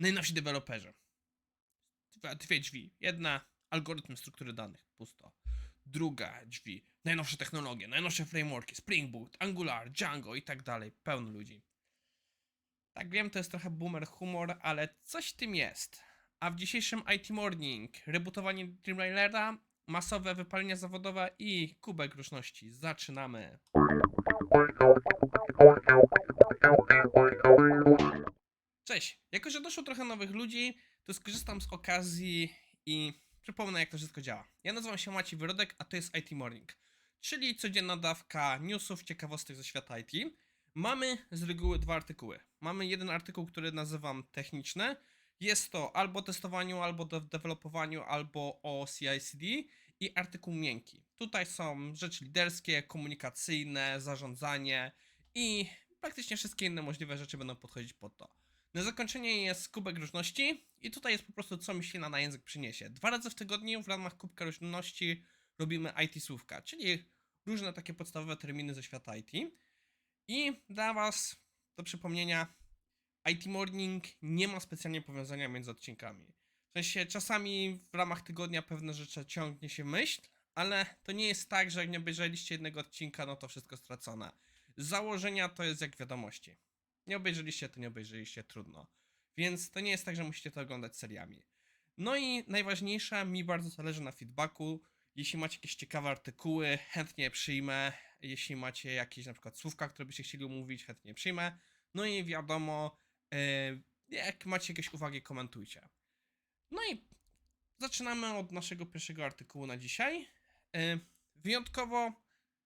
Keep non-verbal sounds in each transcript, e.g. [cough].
Najnowsi deweloperzy. Dwa, dwie drzwi. Jedna algorytm struktury danych. Pusto. Druga drzwi. Najnowsze technologie, najnowsze frameworki, Spring Boot, Angular, Django i tak dalej. Pełno ludzi. Tak wiem, to jest trochę boomer humor, ale coś tym jest. A w dzisiejszym IT Morning rebootowanie Dreamlinera, masowe wypalenia zawodowe i kubek różności. Zaczynamy. Cześć! Jako, że doszło trochę nowych ludzi, to skorzystam z okazji i przypomnę, jak to wszystko działa. Ja nazywam się Maciej Wyrodek, a to jest IT Morning, czyli codzienna dawka newsów, ciekawostek ze świata IT. Mamy z reguły dwa artykuły. Mamy jeden artykuł, który nazywam techniczny. Jest to albo o testowaniu, albo o dewelopowaniu, albo o CI/CD i artykuł miękki. Tutaj są rzeczy liderskie, komunikacyjne, zarządzanie i praktycznie wszystkie inne możliwe rzeczy będą podchodzić pod to. Na zakończenie jest kubek różności i tutaj jest po prostu co mi się na język przyniesie. Dwa razy w tygodniu w ramach kubka różności robimy IT słówka, czyli różne takie podstawowe terminy ze świata IT. I dla Was do przypomnienia, IT Morning nie ma specjalnie powiązania między odcinkami. W sensie czasami w ramach tygodnia pewne rzeczy ciągnie się myśl, ale to nie jest tak, że jak nie obejrzeliście jednego odcinka, no to wszystko stracone. Z założenia to jest jak wiadomości. Nie obejrzeliście, to nie obejrzeliście, trudno. Więc to nie jest tak, że musicie to oglądać seriami. No i najważniejsze, mi bardzo zależy na feedbacku. Jeśli macie jakieś ciekawe artykuły, chętnie przyjmę. Jeśli macie jakieś na przykład słówka, które byście chcieli omówić, chętnie przyjmę. No i wiadomo, e, jak macie jakieś uwagi, komentujcie. No i zaczynamy od naszego pierwszego artykułu na dzisiaj. E, Wyjątkowo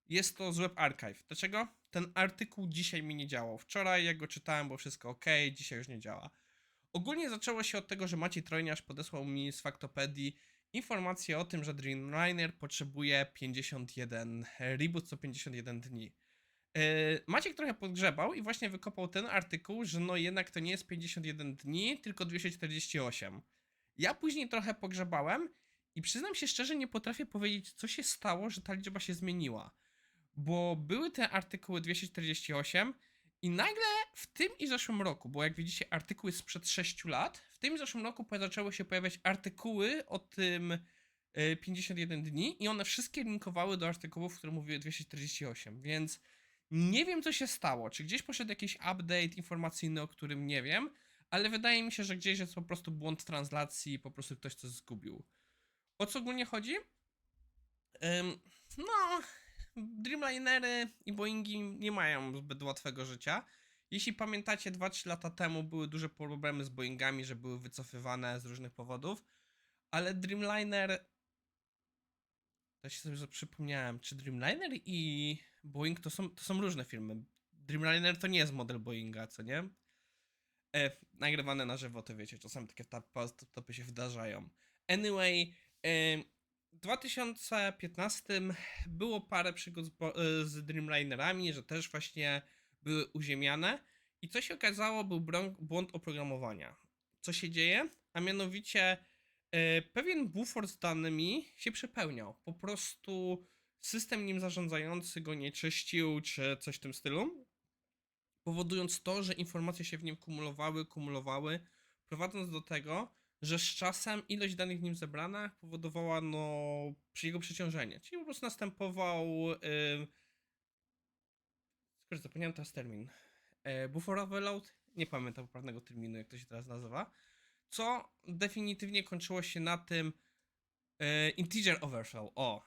jest to z Web Archive. Dlaczego? Ten artykuł dzisiaj mi nie działał. Wczoraj jak go czytałem, było wszystko ok, dzisiaj już nie działa. Ogólnie zaczęło się od tego, że Maciej Trojniarz podesłał mi z Faktopedii informację o tym, że Dreamliner potrzebuje 51 reboot co 51 dni. Yy, Maciek trochę podgrzebał i właśnie wykopał ten artykuł, że no jednak to nie jest 51 dni, tylko 248. Ja później trochę pogrzebałem i przyznam się szczerze, nie potrafię powiedzieć, co się stało, że ta liczba się zmieniła. Bo były te artykuły 248 i nagle w tym i zeszłym roku, bo jak widzicie artykuły sprzed 6 lat, w tym i zeszłym roku zaczęły się pojawiać artykuły o tym y, 51 dni i one wszystkie linkowały do artykułów, które mówiły 248, więc nie wiem co się stało, czy gdzieś poszedł jakiś update informacyjny, o którym nie wiem, ale wydaje mi się, że gdzieś jest po prostu błąd translacji po prostu ktoś coś zgubił. O co ogólnie chodzi? Ym, no, Dreamlinery i Boeingi nie mają zbyt łatwego życia. Jeśli pamiętacie, 2-3 lata temu były duże problemy z Boeingami, że były wycofywane z różnych powodów, ale Dreamliner. To się sobie przypomniałem, czy Dreamliner i Boeing to są, to są różne firmy. Dreamliner to nie jest model Boeinga, co nie? E, nagrywane na żywo, to wiecie, czasami takie tap- topy się wydarzają. Anyway, w 2015 było parę przygód e, z Dreamlinerami, że też właśnie były uziemiane. I co się okazało, był błąd oprogramowania. Co się dzieje? A mianowicie e, pewien bufor z danymi się przepełniał. Po prostu system nim zarządzający go nie czyścił, czy coś w tym stylu. Powodując to, że informacje się w nim kumulowały, kumulowały, prowadząc do tego, że z czasem ilość danych w nim zebrana powodowała no jego przeciążenie. Czyli po prostu następował. Yy... Skoro zapomniałem teraz termin. Yy, buffer overload? Nie pamiętam poprawnego terminu, jak to się teraz nazywa. Co definitywnie kończyło się na tym. Yy, integer overflow. O.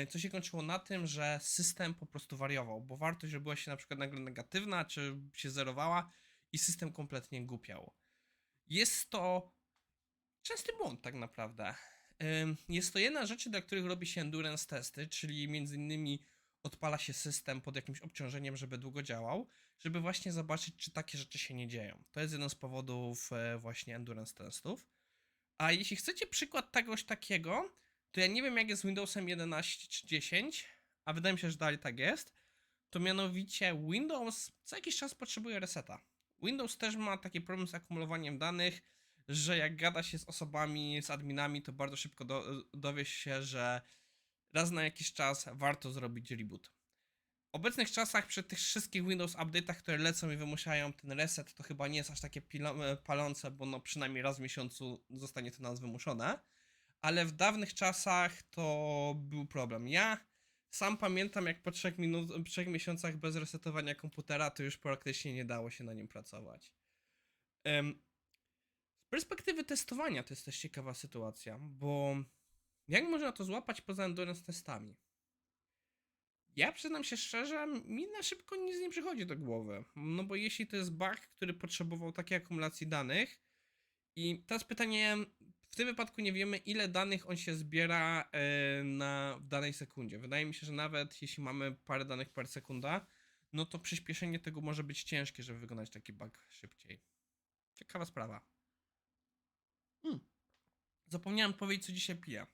Yy, co się kończyło na tym, że system po prostu wariował, bo wartość robiła się na przykład nagle negatywna, czy się zerowała i system kompletnie głupiał. Jest to częsty błąd tak naprawdę. Jest to jedna z rzeczy, dla których robi się endurance testy, czyli między innymi odpala się system pod jakimś obciążeniem, żeby długo działał, żeby właśnie zobaczyć, czy takie rzeczy się nie dzieją. To jest jeden z powodów e, właśnie endurance testów. A jeśli chcecie przykład czegoś takiego, to ja nie wiem jak jest z Windowsem 11 czy 10, a wydaje mi się, że dalej tak jest, to mianowicie Windows co jakiś czas potrzebuje reseta. Windows też ma taki problem z akumulowaniem danych, że jak gada się z osobami, z adminami, to bardzo szybko do, dowie się, że raz na jakiś czas warto zrobić reboot. obecnych czasach, przy tych wszystkich Windows update'ach, które lecą i wymuszają ten reset, to chyba nie jest aż takie e, palące, bo no przynajmniej raz w miesiącu zostanie to na nas wymuszone. Ale w dawnych czasach to był problem. Ja sam pamiętam, jak po trzech, minut, trzech miesiącach bez resetowania komputera, to już praktycznie nie dało się na nim pracować. Perspektywy testowania to jest też ciekawa sytuacja, bo jak można to złapać poza endurance testami? Ja przyznam się szczerze, mi na szybko nic nie przychodzi do głowy. No bo jeśli to jest bug, który potrzebował takiej akumulacji danych, i teraz pytanie, w tym wypadku nie wiemy, ile danych on się zbiera e, na, w danej sekundzie. Wydaje mi się, że nawet jeśli mamy parę danych per sekunda, no to przyspieszenie tego może być ciężkie, żeby wykonać taki bug szybciej. Ciekawa sprawa. Hmm. Zapomniałem powiedzieć, co dzisiaj piję.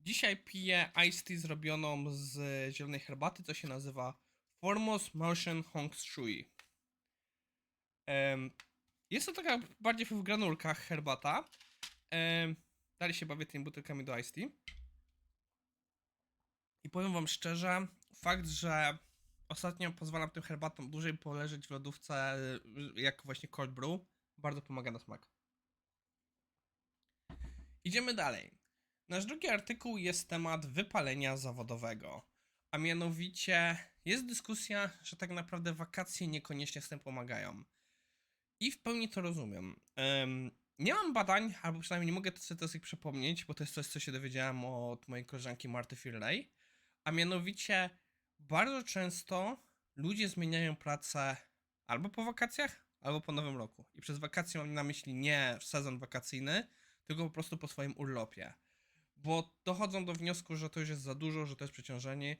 Dzisiaj piję iced tea zrobioną z zielonej herbaty, co się nazywa Formos Motion Hong Shui. Em, Jest to taka bardziej w granulkach herbata. Em, Dalej się bawię tymi butelkami do iced tea. I powiem wam szczerze, fakt, że ostatnio pozwalam tym herbatom dłużej poleżeć w lodówce y, jako właśnie cold brew, bardzo pomaga na smak. Idziemy dalej. Nasz drugi artykuł jest temat wypalenia zawodowego. A mianowicie jest dyskusja, że tak naprawdę wakacje niekoniecznie z tym pomagają. I w pełni to rozumiem. Em, nie mam badań, albo przynajmniej nie mogę sobie teraz ich przypomnieć, bo to jest coś, co się dowiedziałem od mojej koleżanki Marty Firley. A mianowicie bardzo często ludzie zmieniają pracę albo po wakacjach, albo po nowym roku. I przez wakacje mam na myśli nie sezon wakacyjny, tylko po prostu po swoim urlopie bo dochodzą do wniosku, że to już jest za dużo, że to jest przeciążenie.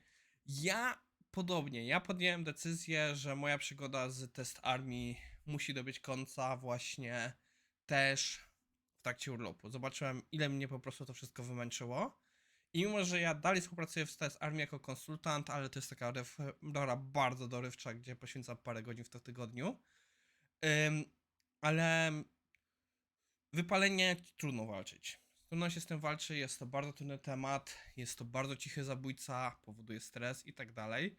Ja podobnie, ja podjąłem decyzję, że moja przygoda z test armii musi dobić końca właśnie też w trakcie urlopu. Zobaczyłem, ile mnie po prostu to wszystko wymęczyło. I mimo, że ja dalej współpracuję w test armii jako konsultant, ale to jest taka rora bardzo dorywcza, gdzie poświęcam parę godzin w to tygodniu. Ale wypalenie trudno walczyć. Trudno się z tym walczy, jest to bardzo trudny temat, jest to bardzo cichy zabójca, powoduje stres i tak dalej.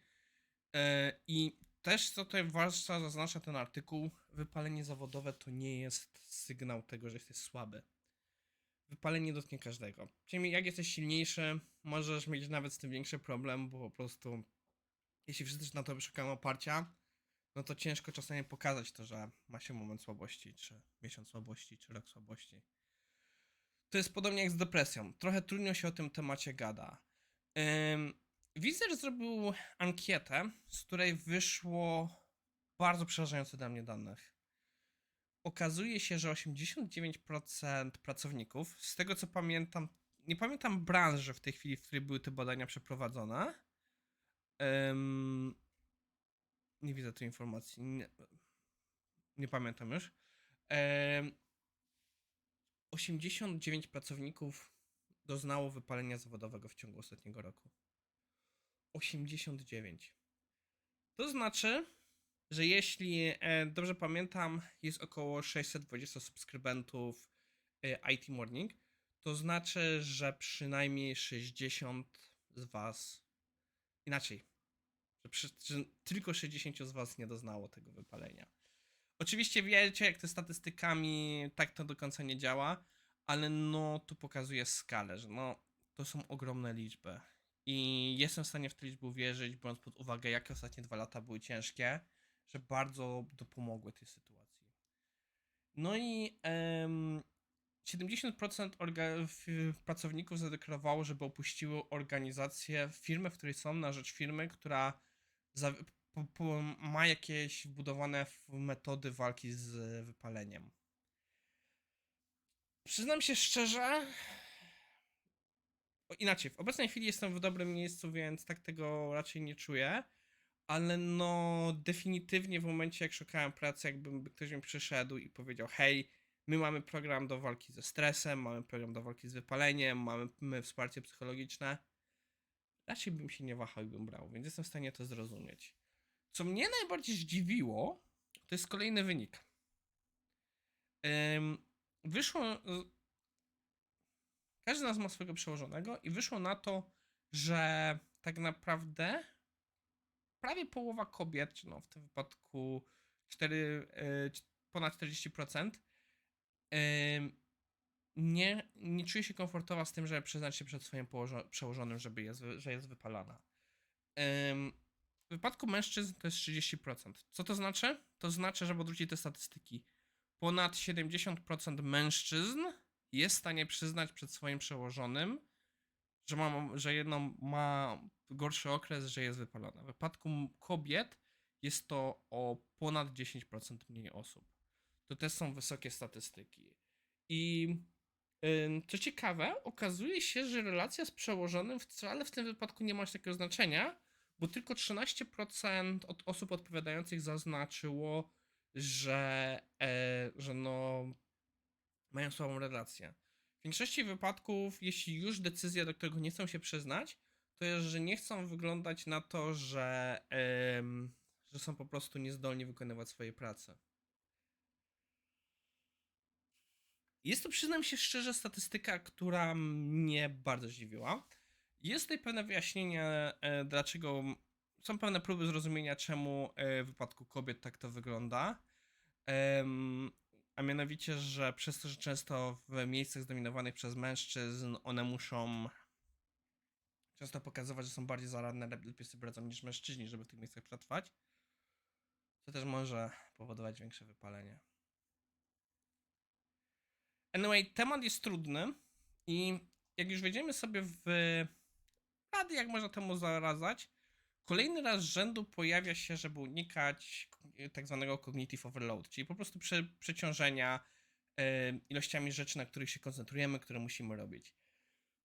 E, I też, co tutaj zwłaszcza zaznacza ten artykuł, wypalenie zawodowe to nie jest sygnał tego, że jesteś słaby. Wypalenie dotknie każdego. Czyli jak jesteś silniejszy, możesz mieć nawet z tym większy problem, bo po prostu jeśli wszyscy na to szukają oparcia, no to ciężko czasami pokazać to, że ma się moment słabości, czy miesiąc słabości, czy rok słabości. To jest podobnie jak z depresją. Trochę trudno się o tym temacie gada. Ym, Wizer zrobił ankietę, z której wyszło bardzo przerażające dla mnie danych. Okazuje się, że 89% pracowników, z tego co pamiętam, nie pamiętam branży w tej chwili, w której były te badania przeprowadzone. Nie widzę tej informacji. Nie, nie pamiętam już. Ym, 89 pracowników doznało wypalenia zawodowego w ciągu ostatniego roku. 89. To znaczy, że jeśli e, dobrze pamiętam, jest około 620 subskrybentów e, IT Morning, to znaczy, że przynajmniej 60 z Was inaczej, że, przy, że tylko 60 z Was nie doznało tego wypalenia. Oczywiście wiecie, jak to statystykami tak to do końca nie działa, ale no tu pokazuje skalę, że no to są ogromne liczby. I jestem w stanie w te liczby uwierzyć, biorąc pod uwagę, jakie ostatnie dwa lata były ciężkie, że bardzo dopomogły tej sytuacji. No i em, 70% orga- pracowników zadeklarowało, żeby opuściły organizację, firmę, w której są, na rzecz firmy, która za, po, po, ma jakieś wbudowane metody walki z wypaleniem. Przyznam się szczerze. Inaczej, w obecnej chwili jestem w dobrym miejscu, więc tak tego raczej nie czuję. Ale no, definitywnie w momencie, jak szukałem pracy, jakby ktoś mi przyszedł i powiedział: Hej, my mamy program do walki ze stresem, mamy program do walki z wypaleniem, mamy my wsparcie psychologiczne. Raczej bym się nie wahał i bym brał, więc jestem w stanie to zrozumieć. Co mnie najbardziej zdziwiło, to jest kolejny wynik. Ym, wyszło. Każdy z nas ma swojego przełożonego, i wyszło na to, że tak naprawdę prawie połowa kobiet, no w tym wypadku 4, e, ponad 40%, em, nie, nie czuje się komfortowa z tym, żeby przyznać się przed swoim przełożonym, żeby jest, że jest wypalana. W wypadku mężczyzn to jest 30%. Co to znaczy? To znaczy, żeby odwrócić te statystyki. Ponad 70% mężczyzn jest w stanie przyznać przed swoim przełożonym, że, ma, że jedno ma gorszy okres, że jest wypalona. W wypadku kobiet jest to o ponad 10% mniej osób. To też są wysokie statystyki. I co ciekawe, okazuje się, że relacja z przełożonym wcale w tym wypadku nie ma takiego znaczenia, bo tylko 13% od osób odpowiadających zaznaczyło, że, e, że no, mają słabą relację. W większości wypadków, jeśli już decyzja, do którego nie chcą się przyznać, to jest, że nie chcą wyglądać na to, że, że są po prostu niezdolni wykonywać swojej pracy. Jest to, przyznam się szczerze, statystyka, która mnie bardzo zdziwiła. Jest tutaj pewne wyjaśnienie, e, dlaczego są pewne próby zrozumienia, czemu e, w wypadku kobiet tak to wygląda. A mianowicie, że przez to, że często w miejscach zdominowanych przez mężczyzn one muszą często pokazywać, że są bardziej zaradne, lep- lepiej sobie radzą niż mężczyźni, żeby w tych miejscach przetrwać. To też może powodować większe wypalenie. Anyway, temat jest trudny i jak już wejdziemy sobie w rady, jak można temu zaradzać, kolejny raz rzędu pojawia się, żeby unikać tak zwanego cognitive overload, czyli po prostu prze, przeciążenia ilościami rzeczy, na których się koncentrujemy, które musimy robić.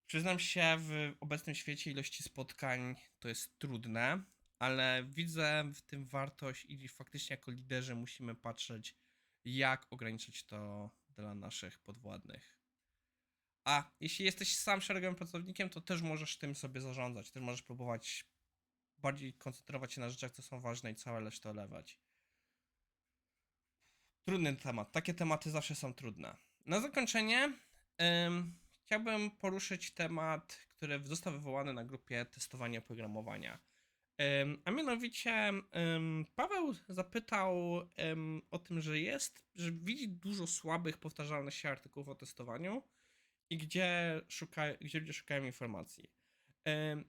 Przyznam się, w obecnym świecie ilości spotkań to jest trudne, ale widzę w tym wartość i faktycznie jako liderzy musimy patrzeć, jak ograniczyć to dla naszych podwładnych. A jeśli jesteś sam szeregowym pracownikiem, to też możesz tym sobie zarządzać. Też możesz próbować bardziej koncentrować się na rzeczach, co są ważne i całe resztę olewać. Trudny temat. Takie tematy zawsze są trudne. Na zakończenie ym, chciałbym poruszyć temat, który został wywołany na grupie testowania oprogramowania. A mianowicie Paweł zapytał o tym, że jest, że widzi dużo słabych, powtarzalnych się artykułów o testowaniu i gdzie, szuka, gdzie ludzie szukają informacji.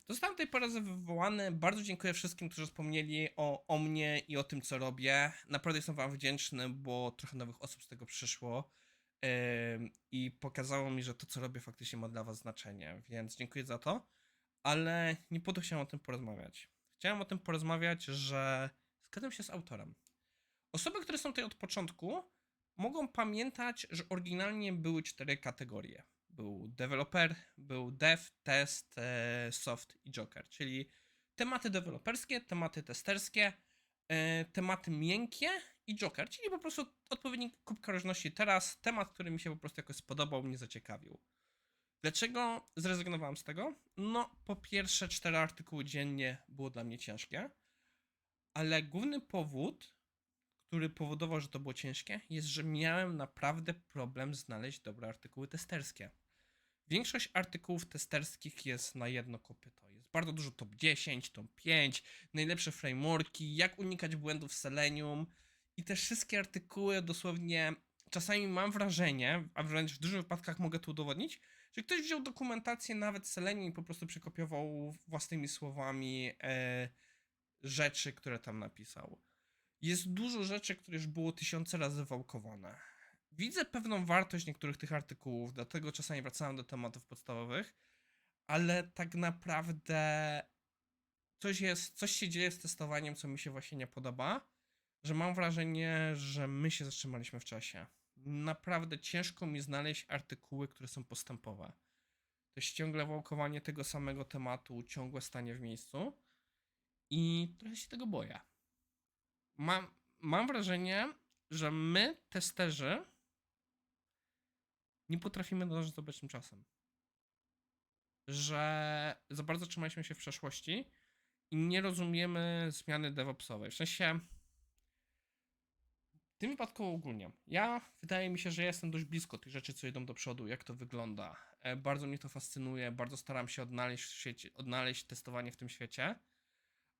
Zostałem tej po razy wywołany. Bardzo dziękuję wszystkim, którzy wspomnieli o, o mnie i o tym, co robię. Naprawdę jestem Wam wdzięczny, bo trochę nowych osób z tego przyszło i pokazało mi, że to, co robię, faktycznie ma dla Was znaczenie, więc dziękuję za to. Ale nie po to chciałem o tym porozmawiać. Chciałem o tym porozmawiać, że zgadzam się z autorem. Osoby, które są tutaj od początku, mogą pamiętać, że oryginalnie były cztery kategorie. Był developer, był dev, test, e, soft i joker, czyli tematy deweloperskie, tematy testerskie, e, tematy miękkie i joker, czyli po prostu odpowiednik kubka różności. Teraz temat, który mi się po prostu jakoś spodobał, mnie zaciekawił. Dlaczego zrezygnowałem z tego? No, po pierwsze, cztery artykuły dziennie było dla mnie ciężkie, ale główny powód, który powodował, że to było ciężkie, jest, że miałem naprawdę problem znaleźć dobre artykuły testerskie. Większość artykułów testerskich jest na jedno kopyto. Jest bardzo dużo top 10, top 5, najlepsze frameworki, jak unikać błędów w Selenium i te wszystkie artykuły dosłownie czasami mam wrażenie, a wręcz w dużych wypadkach mogę to udowodnić, że ktoś wziął dokumentację nawet Selenium i po prostu przekopiował własnymi słowami e, rzeczy, które tam napisał. Jest dużo rzeczy, które już było tysiące razy wałkowane. Widzę pewną wartość niektórych tych artykułów, dlatego czasami wracałem do tematów podstawowych, ale tak naprawdę coś jest, coś się dzieje z testowaniem, co mi się właśnie nie podoba, że mam wrażenie, że my się zatrzymaliśmy w czasie. Naprawdę ciężko mi znaleźć artykuły, które są postępowe. To jest ciągle wałkowanie tego samego tematu, ciągłe stanie w miejscu i trochę się tego boję. Mam, mam wrażenie, że my, testerzy, nie potrafimy nadążyć z obecnym czasem. Że za bardzo trzymaliśmy się w przeszłości i nie rozumiemy zmiany DevOpsowej. W sensie, tym wypadku ogólnie. Ja, wydaje mi się, że jestem dość blisko tych rzeczy, co idą do przodu, jak to wygląda. E, Bardzo mnie to fascynuje, bardzo staram się odnaleźć odnaleźć testowanie w tym świecie.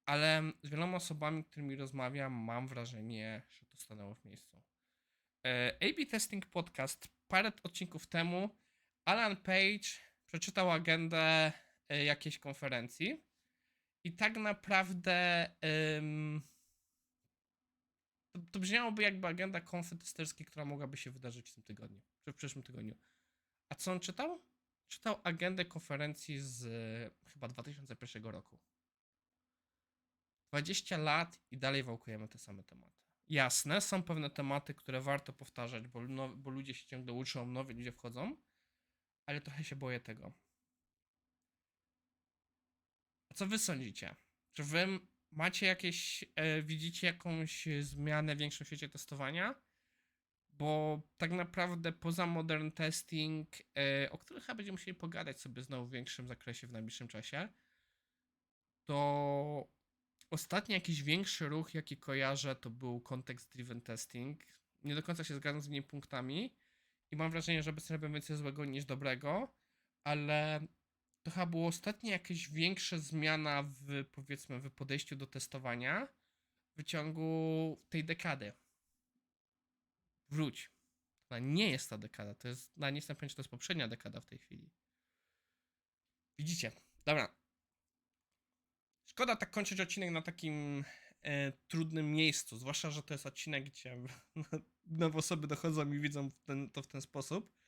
ale z wieloma osobami, którymi rozmawiam, mam wrażenie, że to stanęło w miejscu. E, A-B Testing Podcast parę odcinków temu Alan Page przeczytał agendę e, jakiejś konferencji i tak naprawdę ym, to, to brzmiałoby jakby agenda konfy która mogłaby się wydarzyć w tym tygodniu, czy w przyszłym tygodniu. A co on czytał? Czytał agendę konferencji z e, chyba 2001 roku. 20 lat i dalej wałkujemy te same tematy. Jasne, są pewne tematy, które warto powtarzać, bo, no, bo ludzie się ciągle uczą, nowi ludzie wchodzą, ale trochę się boję tego. A co wy sądzicie? Czy wy macie jakieś, e, widzicie jakąś zmianę większą w świecie testowania? Bo tak naprawdę poza modern testing, e, o których chyba będziemy musieli pogadać sobie znowu w większym zakresie w najbliższym czasie, to ostatni jakiś większy ruch, jaki kojarzę, to był context driven testing. Nie do końca się zgadzam z innymi punktami i mam wrażenie, że obecnie robią więcej złego niż dobrego, ale to chyba była ostatnia jakaś większa zmiana w, powiedzmy, w podejściu do testowania w ciągu tej dekady. Wróć. To nie jest ta dekada, to jest, na nie jestem pewien, czy to jest poprzednia dekada w tej chwili. Widzicie? Dobra. Szkoda tak kończyć odcinek na takim e, trudnym miejscu, zwłaszcza, że to jest odcinek, gdzie [laughs] nowe osoby dochodzą i widzą ten, to w ten sposób.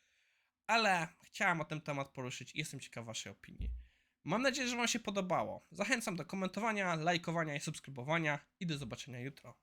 Ale chciałam o ten temat poruszyć i jestem ciekaw waszej opinii. Mam nadzieję, że wam się podobało. Zachęcam do komentowania, lajkowania i subskrybowania i do zobaczenia jutro.